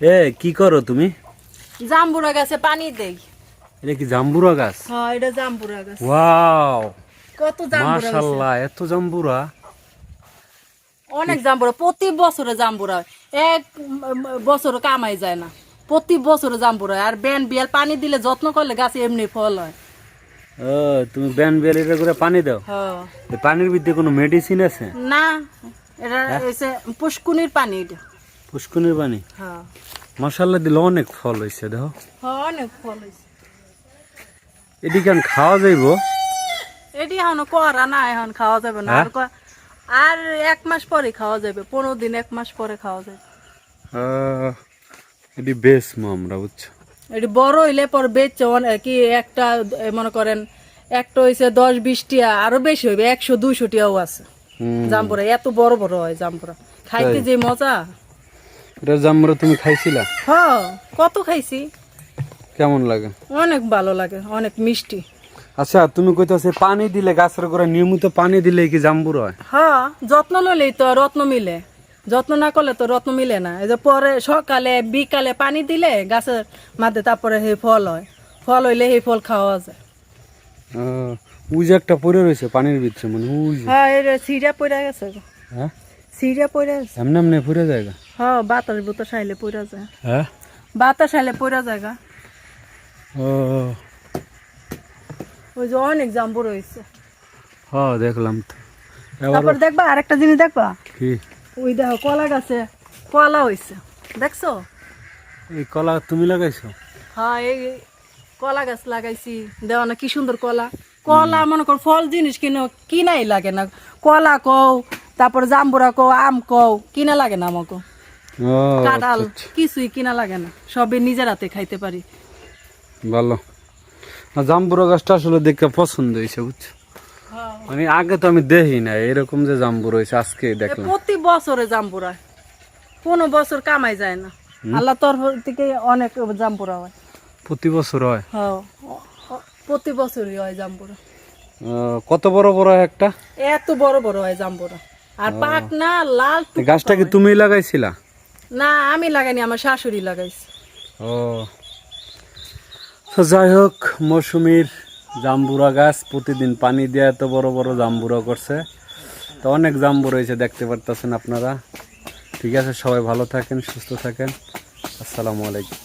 এ কি করো তুমি? জাম্বুরা গাছে পানি দেই। এটা কি জাম্বুরা গাছ? হ্যাঁ এটা জাম্বুরা গাছ। ওয়াও! কত জাম্বুরা গাছ? মাশাল্লাহ এত জাম্বুরা। অনেক জাম্বুরা প্রতি বছরে জাম্বুরা এক বছর কামাই যায় না। প্রতি বছরে জাম্বুরা হয়। আর বেন বিয়াল পানি দিলে যত্ন করলে গাছে এমনি ফল হয়। ও তুমি ব্যান বেলিটা করে পানি দাও? হ্যাঁ। পানির ভিতরে কোনো মেডিসিন আছে? না এটা এসে পুষ্কুনির পানি এটা। পুষ্কুনির পানি হ্যাঁ। মশাল্লা দিলে অনেক ফল হয়েছে দেখো। হ্যাঁ অনেক ফল হয়েছে এদিকে আমি খাওয়া যাইব? এটি এখন করা না এখন খাওয়া যাবে না। হ্যাঁ? আর আর এক মাস পরে খাওয়া যাবে পনেরো দিন এক মাস পরে খাওয়া যাবে। এটি বেশ আমরা বুঝছ? এটি বড় হইলে পর বেচছে কি একটা মনে করেন একটা হইছে দশ বিশ টিয়া আরও বেশি হইবে একশো দুইশো টিয়াও আছে। হুম। জাম্বুরা এত বড় বড় হয় জাম্বুরা। খাইতে যে মজা। এটা তুমি খাইছিলা? হ কত খাইছি? কেমন লাগে? অনেক ভালো লাগে অনেক মিষ্টি। আচ্ছা তুমি কইতাছে পানি দিলে গাছের করে নিয়মিত পানি দিলে কি জাম্বুর হয়? হ্যাঁ যত্ন লইলেই তো রত্ন মিলে। যত্ন না করলে তো রত্ন মিলে না। এই যে পরে সকালে বিকালে পানি দিলে গাছের মাঝে তারপরে সেই ফল হয়। ফল হইলে সেই ফল খাওয়া যায়। ওই যে একটা পড়ে রয়েছে পানির ভিতরে মানে ওই হ্যাঁ এটা সিঁড়া পড়ে গেছে। হ্যাঁ? সিঁড়া পড়ে গেছে। এমনি এমনি পড়ে যায়। হ্যাঁ বাতাস বুতাস আইলে পড়ে যায়। হ্যাঁ? বাতাস আইলে পড়ে যায় গা। ও। ওই যে অনেক জাম্বু রয়েছে হ্যাঁ দেখলাম। তো তারপর দেখবা আরেকটা জিনিস দেখবা? কি? ওই দেখো কলা গাছে কলা হইছে। দেখছ? এই কলা তুমি লাগাইছো? হ্যাঁ এই কলা গাছ লাগাইছি। দেওয়া না কি সুন্দর কলা। কলা মনে কর ফল জিনিস কিনো কিনাই লাগে না। কলা কও তারপর জাম্বুরা কও আম কও কিনা লাগে না আমাকে। কাঁঠাল আচ্ছা, কিছুই কিনা লাগে না। সবই নিজের হাতে খাইতে পারি। ভালো। না জাম্বুরা গাছটা আসলে দেখে পছন্দ হয়েছে বুঝছ? মানে আগে তো আমি দেখি না এরকম যে জাম্বুর হয়েছে আজকে দেখলাম। প্রতি বছরে জাম্বুরা কোনো বছর কামাই যায় না। আল্লাহ তরফ থেকে অনেক জাম্বুরা হয়। প্রতি বছর হয়? হ্যাঁ প্রতি বছরই হয় জাম্বুরা। কত বড় বড় হয় একটা? এত বড় বড় হয় জাম্বুরা। আর পাক না লাল গাছটা কি তুমি লাগাইছিলা? না, আমি লাগাইনি, আমার শাশুড়ি লাগাইছে। ও। তো যাই হোক, মৌসুমির জাম্বুরা গাছ প্রতিদিন পানি দিয়ে এত বড় বড় জাম্বুরা করছে। তো অনেক জাম্বু রয়েছে দেখতে পারতেছেন আপনারা। ঠিক আছে, সবাই ভালো থাকেন, সুস্থ থাকেন। আসসালামু আলাইকুম।